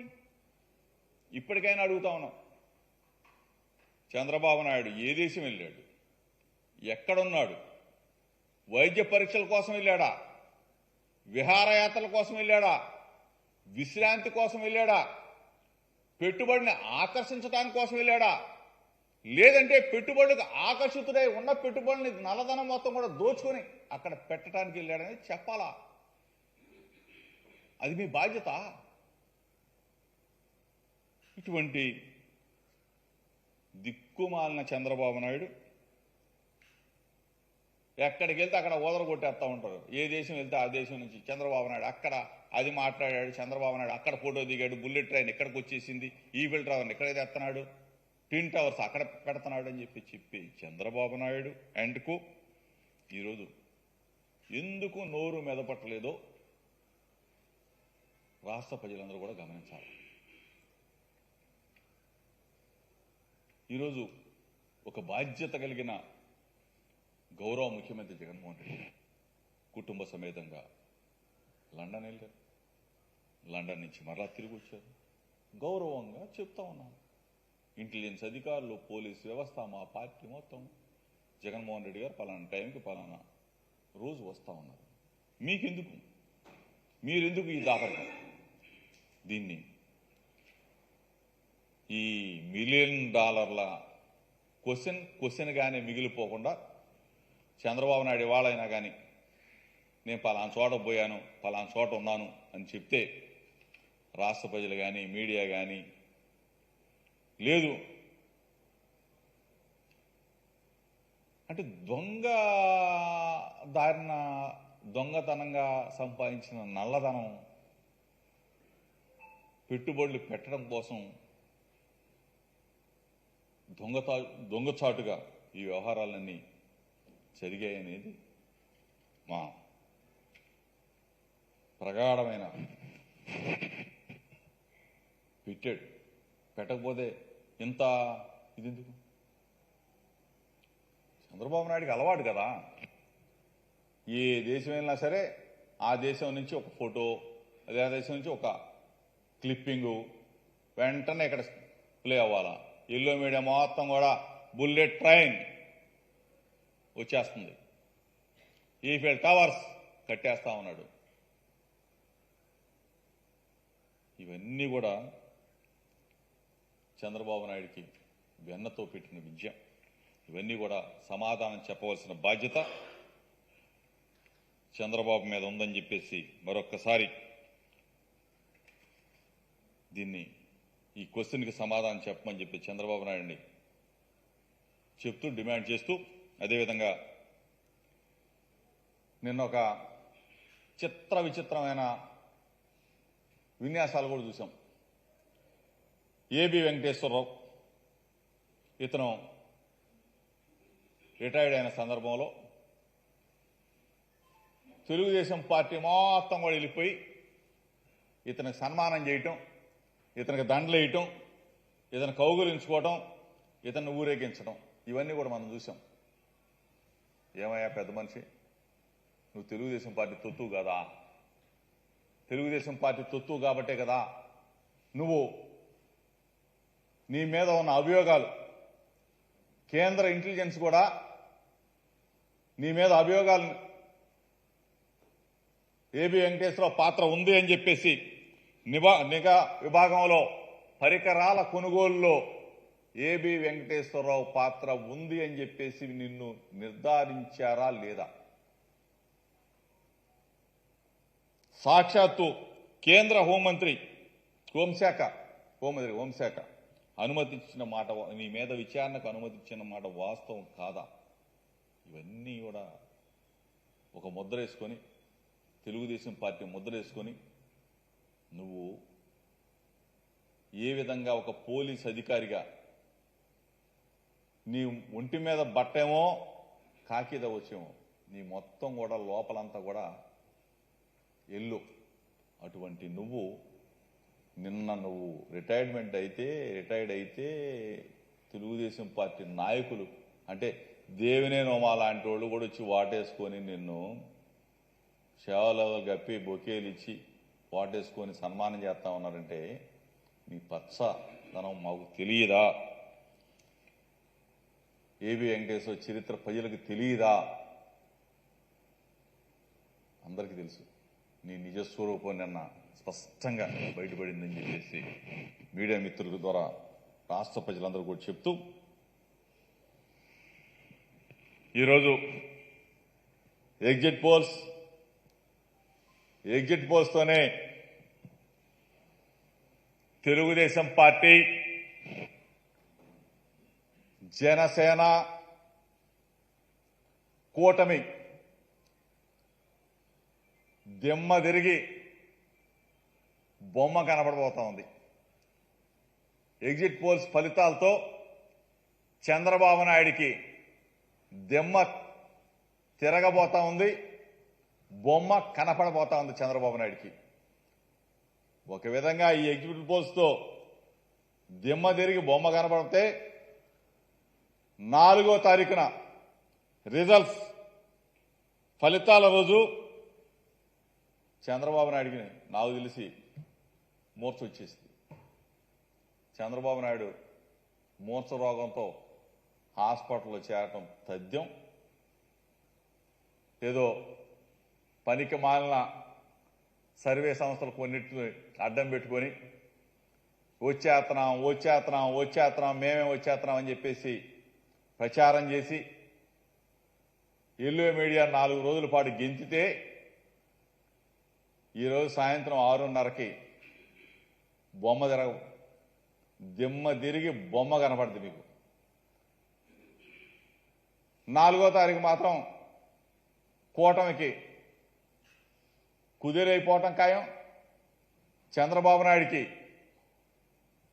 ఏంటి ఇప్పటికైనా అడుగుతా ఉన్నాం. చంద్రబాబు నాయుడు ఏ దేశం వెళ్ళాడు? ఎక్కడున్నాడు? వైద్య పరీక్షల కోసం వెళ్ళాడా? విహారయాత్రల కోసం వెళ్ళాడా? విశ్రాంతి కోసం వెళ్ళాడా? పెట్టుబడిని ఆకర్షించడానికి కోసం వెళ్ళాడా? లేదంటే పెట్టుబడులకు ఆకర్షితుడై ఉన్న పెట్టుబడిని నల్లధనం మొత్తం కూడా దోచుకొని అక్కడ పెట్టడానికి వెళ్ళాడని చెప్పాలా? అది మీ బాధ్యత. ఇటువంటి దిక్కుమాలిన చంద్రబాబు నాయుడు ఎక్కడికి వెళ్తే అక్కడ ఓదరగొట్టేస్తూ ఉంటారు. ఏ దేశం వెళ్తే ఆ దేశం నుంచి చంద్రబాబు నాయుడు అక్కడ అది మాట్లాడాడు చంద్రబాబు నాయుడు అక్కడ ఫోటో దిగాడు బుల్లెట్ ట్రైన్ ఎక్కడికి వచ్చేసింది ఈవిల్ ట్రావెల్ ఎక్కడ తెస్తున్నాడు ట్విన్ టవర్స్ అక్కడ పెడుతున్నాడు అని చెప్పి చెప్పి చంద్రబాబు నాయుడు అండ్కు ఈరోజు ఎందుకు నోరు మెదపట్టలేదో రాష్ట్ర ప్రజలందరూ కూడా గమనించాలి. ఈరోజు ఒక బాధ్యత కలిగిన గౌరవ ముఖ్యమంత్రి జగన్మోహన్ రెడ్డి కుటుంబ సమేతంగా లండన్ వెళ్ళారు. లండన్ నుంచి మరలా తిరిగి వచ్చారు. గౌరవంగా చెప్తా ఉన్నాను. ఇంటెలిజెన్స్ అధికారులు పోలీస్ వ్యవస్థ మా పార్టీ మొత్తం జగన్మోహన్ రెడ్డి గారు పలానా టైంకి పలానా రోజు వస్తా ఉన్నారు. మీకెందుకు? మీరెందుకు ఈ దాఖలు? దీన్ని ఈ మిలియన్ డాలర్ల క్వశ్చన్ క్వశ్చన్గానే మిగిలిపోకుండా చంద్రబాబు నాయుడు ఇవాళైనా కానీ నేను పలానా చోట పోయాను పలానా చోట ఉన్నాను అని చెప్తే రాష్ట్ర ప్రజలు కానీ మీడియా కానీ లేదు. అంటే దొంగ దారిన దొంగతనంగా సంపాదించిన నల్లధనం పెట్టుబడులు పెట్టడం కోసం దొంగతా దొంగచాటుగా ఈ వ్యవహారాలన్నీ జరిగాయనేది మా ప్రగాఢమైన పెట్టాడు. పెట్టకపోతే ఇంత ఇది ఎందుకు చంద్రబాబు నాయుడికి అలవాటు కదా. ఏ దేశం వెళ్ళినా సరే ఆ దేశం నుంచి ఒక ఫోటో అదే దేశం నుంచి ఒక క్లిప్పింగు వెంటనే ఇక్కడ ప్లే అవ్వాలా? ఎల్లో మీడియా మొత్తం కూడా బుల్లెట్ ట్రైన్ వచ్చేస్తుంది. ఈఫెల్ టవర్స్ కట్టేస్తా ఉన్నాడు. ఇవన్నీ కూడా చంద్రబాబు నాయుడికి వెన్నతో పెట్టిన విద్య. ఇవన్నీ కూడా సమాధానం చెప్పవలసిన బాధ్యత చంద్రబాబు మీద ఉందని చెప్పేసి మరొక్కసారి దీన్ని ఈ క్వశ్చన్కి సమాధానం చెప్పమని చెప్పి చంద్రబాబు నాయుడిని చెప్తూ డిమాండ్ చేస్తూ అదేవిధంగా నిన్న ఒక చిత్ర విచిత్రమైన విన్యాసాలు కూడా చూసాం ఏబి వెంకటేశ్వరరావు ఇతను రిటైర్డ్ అయిన సందర్భంలో తెలుగుదేశం పార్టీ మొత్తం కూడా వెళ్ళిపోయి ఇతనికి సన్మానం చేయటం ఇతనికి దండలు వేయటం ఇతను కౌగులించుకోవటం ఇతన్ని ఊరేగించడం ఇవన్నీ కూడా మనం చూసాం ఏమయ్యా పెద్ద మనిషి? నువ్వు తెలుగుదేశం పార్టీ తొత్తు కదా? తెలుగుదేశం పార్టీ తొత్తు కాబట్టే కదా? నువ్వు నీ మీద ఉన్న అభియోగాలు కేంద్ర ఇంటెలిజెన్స్ కూడా నీ మీద అభియోగాలు. ఏబి వెంకటేశ్వరరావు పాత్ర ఉంది అని చెప్పేసి నిబా నిఘా విభాగంలో పరికరాల కొనుగోలులో ఏబి వెంకటేశ్వరరావు పాత్ర ఉంది అని చెప్పేసి నిన్ను నిర్ధారించారా లేదా? సాక్షాత్తు కేంద్ర హోంమంత్రి హోంశాఖ హోంమంత్రి హోంశాఖ అనుమతించిన మాట నీ మీద విచారణకు అనుమతించిన మాట వాస్తవం కాదా? ఇవన్నీ కూడా ఒక ముద్ర వేసుకొని తెలుగుదేశం పార్టీ ముద్ర వేసుకొని నువ్వు ఏ విధంగా ఒక పోలీస్ అధికారిగా నీ ఒంటి మీద బట్టేమో కాకిద వచ్చేమో నీ మొత్తం కూడా లోపలంతా కూడా ఎల్లు. అటువంటి నువ్వు నిన్న నువ్వు రిటైర్మెంట్ అయితే రిటైర్డ్ అయితే తెలుగుదేశం పార్టీ నాయకులు అంటే దేవినే నోమా లాంటి వాళ్ళు కూడా వచ్చి వాటేసుకొని నిన్ను సేవలు గప్పి బొకేలు ఇచ్చి వాటేసుకొని సన్మానం చేస్తా ఉన్నారంటే నీ పచ్చదనం మాకు తెలియదా? ఏబి వెంకటేశ్వర చరిత్ర ప్రజలకు తెలియదా? అందరికీ తెలుసు. నీ నిజస్వరూపం నిన్న స్పష్టంగా బయటపడిందని చెప్పేసి మీడియా మిత్రుల ద్వారా రాష్ట్ర ప్రజలందరూ కూడా చెప్తూ ఈరోజు ఎగ్జిట్ పోల్స్ ఎగ్జిట్ పోల్స్తోనే తెలుగుదేశం పార్టీ జనసేన కూటమి దిమ్మ తిరిగి బొమ్మ కనపడబోతా ఉంది. ఎగ్జిట్ పోల్స్ ఫలితాలతో చంద్రబాబు నాయుడికి దిమ్మ తిరగబోతా ఉంది. బొమ్మ కనపడబోతా ఉంది చంద్రబాబు నాయుడికి. ఒక విధంగా ఈ ఎగ్జిట్ పోల్స్తో దిమ్మ తిరిగి బొమ్మ కనపడితే నాలుగో తారీఖున రిజల్ట్స్ ఫలితాల రోజు చంద్రబాబు నాయుడికి నాకు తెలిసి మూర్చ వచ్చేసింది. చంద్రబాబు నాయుడు మూర్చ రోగంతో హాస్పిటల్లో చేరటం తథ్యం. ఏదో పనికి మాలిన సర్వే సంస్థలు కొన్నిటిని అడ్డం పెట్టుకొని వచ్చేస్తున్నాం వచ్చేస్తున్నాం వచ్చేస్తున్నాం మేమే వచ్చేస్తున్నాం అని చెప్పేసి ప్రచారం చేసి ఎల్లో మీడియా నాలుగు రోజుల పాటు గెంతితే ఈరోజు సాయంత్రం ఆరున్నరకి బొమ్మ తిరగ దిమ్మ తిరిగి బొమ్మ కనపడుతుంది మీకు. నాలుగో తారీఖు మాత్రం కూటమికి కుదిరైపోవటం ఖాయం. చంద్రబాబు నాయుడికి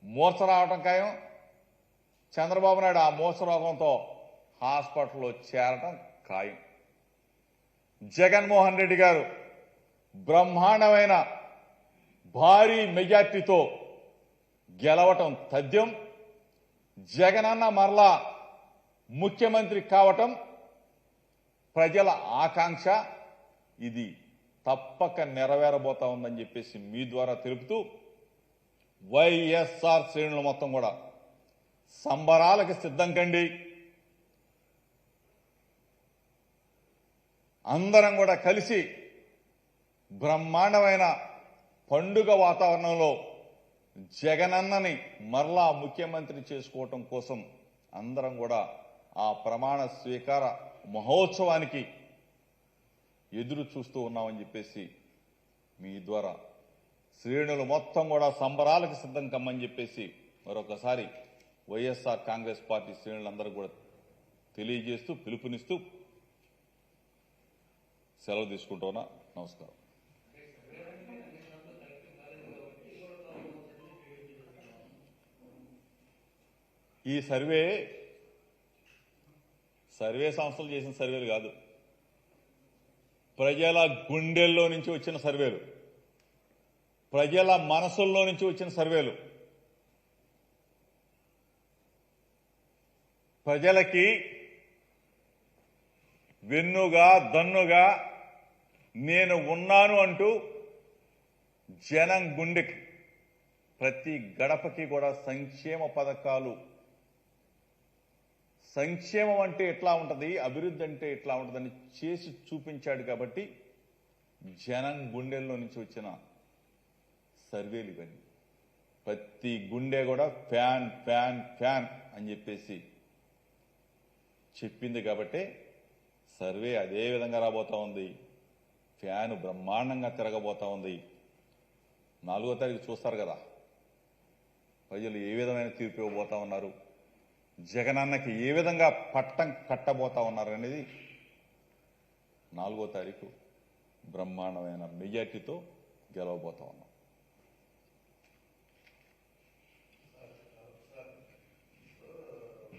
మూర్ఛ రావటం ఖాయం. చంద్రబాబు నాయుడు ఆ మూర్ఛ రోగంతో హాస్పిటల్లో చేరటం ఖాయం. జగన్మోహన్ రెడ్డి గారు బ్రహ్మాండమైన భారీ మెజార్టీతో గెలవటం తథ్యం. జగనన్న మరలా ముఖ్యమంత్రి కావటం ప్రజల ఆకాంక్ష. ఇది తప్పక నెరవేరబోతా ఉందని చెప్పేసి మీ ద్వారా తెలుపుతూ వైఎస్ఆర్ శ్రేణులు మొత్తం కూడా సంబరాలకు సిద్ధం కండి. అందరం కూడా కలిసి బ్రహ్మాండమైన పండుగ వాతావరణంలో జగనన్నని మరలా ముఖ్యమంత్రి చేసుకోవటం కోసం అందరం కూడా ఆ ప్రమాణ స్వీకార మహోత్సవానికి ఎదురు చూస్తూ ఉన్నామని చెప్పేసి మీ ద్వారా శ్రేణులు మొత్తం కూడా సంబరాలకు సిద్ధం కమ్మని చెప్పేసి మరొకసారి వైఎస్ఆర్ కాంగ్రెస్ పార్టీ శ్రేణులందరూ కూడా తెలియజేస్తూ పిలుపునిస్తూ సెలవు తీసుకుంటున్నా నమస్కారం. ఈ సర్వే సర్వే సంస్థలు చేసిన సర్వేలు కాదు. ప్రజల గుండెల్లో నుంచి వచ్చిన సర్వేలు ప్రజల మనసుల్లో నుంచి వచ్చిన సర్వేలు. ప్రజలకి వెన్నుగా దన్నుగా నేను ఉన్నాను అంటూ జనం గుండెకి ప్రతి గడపకి కూడా సంక్షేమ పథకాలు సంక్షేమం అంటే ఎట్లా ఉంటుంది? అభివృద్ధి అంటే ఎట్లా ఉంటుందని చేసి చూపించాడు కాబట్టి జనం గుండెల్లో నుంచి వచ్చిన సర్వేలు ఇవన్నీ. ప్రతి గుండె కూడా ఫ్యాన్ ఫ్యాన్ ఫ్యాన్ అని చెప్పేసి చెప్పింది కాబట్టి సర్వే అదే విధంగా రాబోతా ఉంది. ఫ్యాన్ బ్రహ్మాండంగా తిరగబోతా ఉంది. నాలుగో తారీఖు చూస్తారు కదా. ప్రజలు ఏ విధమైన తీర్పు ఇవ్వబోతా ఉన్నారు? జగనన్నకి ఏ విధంగా పట్టం కట్టబోతా ఉన్నారనేది నాలుగో తారీఖు బ్రహ్మాండమైన మెజార్టీతో గెలవబోతా ఉన్నారు